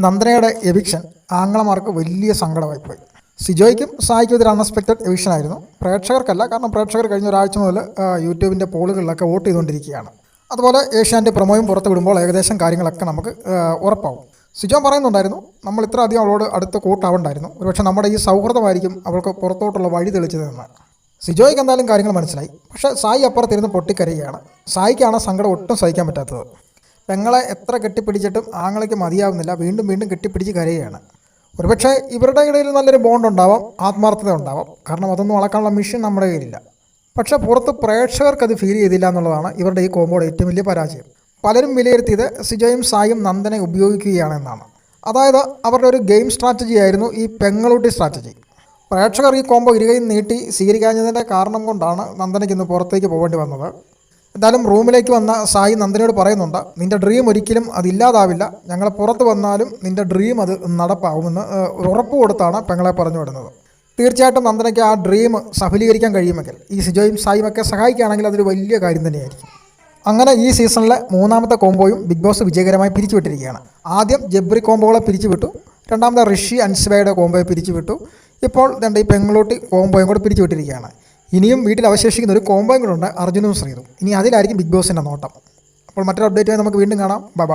നന്ദനയുടെ eviction ആംഗ്ലമാർക്ക് വലിയ സങ്കടമായി പോയി സിജോയ്ക്കും സായിക്കും ഇതൊരു അൺഎക്സ്പെക്റ്റഡ് എവിക്ഷൻ ആയിരുന്നു. പ്രേക്ഷകർക്കല്ല കാരണം പ്രേക്ഷകർ കഴിഞ്ഞ ഒരാഴ്ച മുതൽ യൂട്യൂബിന്റെ പോളുകളിലൊക്കെ വോട്ട് ചെയ്തുകൊണ്ടിരിക്കുകയാണ്. അതുപോലെ ഏഷ്യാന്റെ പ്രൊമോയും പുറത്ത് വിടുമ്പോൾ ഏകദേശം കാര്യങ്ങളൊക്കെ നമുക്ക് ഉറപ്പാവും. സിജോ പറയുന്നുണ്ടായിരുന്നു നമ്മൾ ഇത്ര അധികം അവളോട് അടുത്ത് കൂട്ടാവണ്ടായിരുന്നു ഒരുപക്ഷെ നമ്മുടെ ഈ സൗഹൃദമായിരിക്കും അവൾക്ക് പുറത്തോട്ടുള്ള വഴി തെളിച്ചതെന്ന്. സിജോയ്ക്ക് എന്തായാലും കാര്യങ്ങൾ മനസ്സിലായി. പക്ഷേ സായി അപ്പുറത്തിരുന്ന് പൊട്ടിക്കരയുകയാണ്. സായിക്കാണ് സങ്കടം ഒട്ടും സഹിക്കാൻ പറ്റാത്തത്. പെങ്ങളെ എത്ര കെട്ടിപ്പിടിച്ചിട്ടും ആങ്ങളയ്ക്ക് മതിയാവുന്നില്ല. വീണ്ടും വീണ്ടും കെട്ടിപ്പിടിച്ച് കരയുകയാണ്. ഒരുപക്ഷെ ഇവരുടെ ഇടയിൽ നല്ലൊരു ബോണ്ട് ഉണ്ടാവാം ആത്മാർത്ഥത ഉണ്ടാവാം. കാരണം അതൊന്നും അളക്കാനുള്ള മിഷൻ നമ്മുടെ കയ്യിലില്ല. പക്ഷേ പുറത്ത് പ്രേക്ഷകർക്ക് അത് ഫീൽ ചെയ്തില്ല എന്നുള്ളതാണ് ഇവരുടെ ഈ കോമ്പോയുടെ ഏറ്റവും വലിയ പരാജയം. പലരും വിലയിരുത്തിയത് സിജയും സായും നന്ദനെ ഉപയോഗിക്കുകയാണെന്നാണ്. അതായത് അവരുടെ ഒരു ഗെയിം സ്ട്രാറ്റജി ആയിരുന്നു ഈ പെങ്ങളൂട്ടി സ്ട്രാറ്റജി പ്രേക്ഷകർ ഈ കോമ്പോ ഇരുകയും നീട്ടി സ്വീകരിക്കാഞ്ഞതിന്റെ കാരണം കൊണ്ടാണ് നന്ദനയ്ക്ക് ഇന്ന് പുറത്തേക്ക് പോകേണ്ടി വന്നത്. എന്തായാലും റൂമിലേക്ക് വന്ന സായി നന്ദനയോട് പറയുന്നുണ്ട് നിന്റെ ഡ്രീം ഒരിക്കലും അതില്ലാതാവില്ല ഞങ്ങൾ പുറത്ത് വന്നാലും നിന്റെ ഡ്രീം അത് നടപ്പാവുമെന്ന് ഉറപ്പ് കൊടുത്താണ് പെങ്ങളെ പറഞ്ഞു വിടുന്നത്. തീർച്ചയായിട്ടും നന്ദനയ്ക്ക് ആ ഡ്രീം സഫലീകരിക്കാൻ കഴിയുമെങ്കിൽ ഈ സിജോയും സായും ഒക്കെ സഹായിക്കുകയാണെങ്കിൽ അതൊരു വലിയ കാര്യം തന്നെയായിരിക്കും. അങ്ങനെ ഈ സീസണിലെ മൂന്നാമത്തെ കോംബോയും ബിഗ് ബോസ് വിജയകരമായി പിരിച്ചുവിട്ടിരിക്കുകയാണ്. ആദ്യം ജബ്രി കോംബോകളെ പിരിച്ചുവിട്ടു രണ്ടാമത്തെ ഋഷി അൻസ്വയുടെ കോംബോയെ പിരിച്ചുവിട്ടു. ഇപ്പോൾ രണ്ട് ഈ പെങ്ങളൂട്ടി കോംബോയും കൂടെ പിരിച്ചുവിട്ടിരിക്കുകയാണ്. ഇനിയും വീട്ടിൽ അവശേഷിക്കുന്ന ഒരു കോമ്പോയും കൂടെ ഉണ്ട് അർജുനും ശ്രീതും. ഇനി അതിലായിരിക്കും ബിഗ് ബോസിന്റെ നോട്ടം. അപ്പോൾ മറ്റൊരു അപ്ഡേറ്റുമായി നമുക്ക് വീണ്ടും കാണാം. ബൈ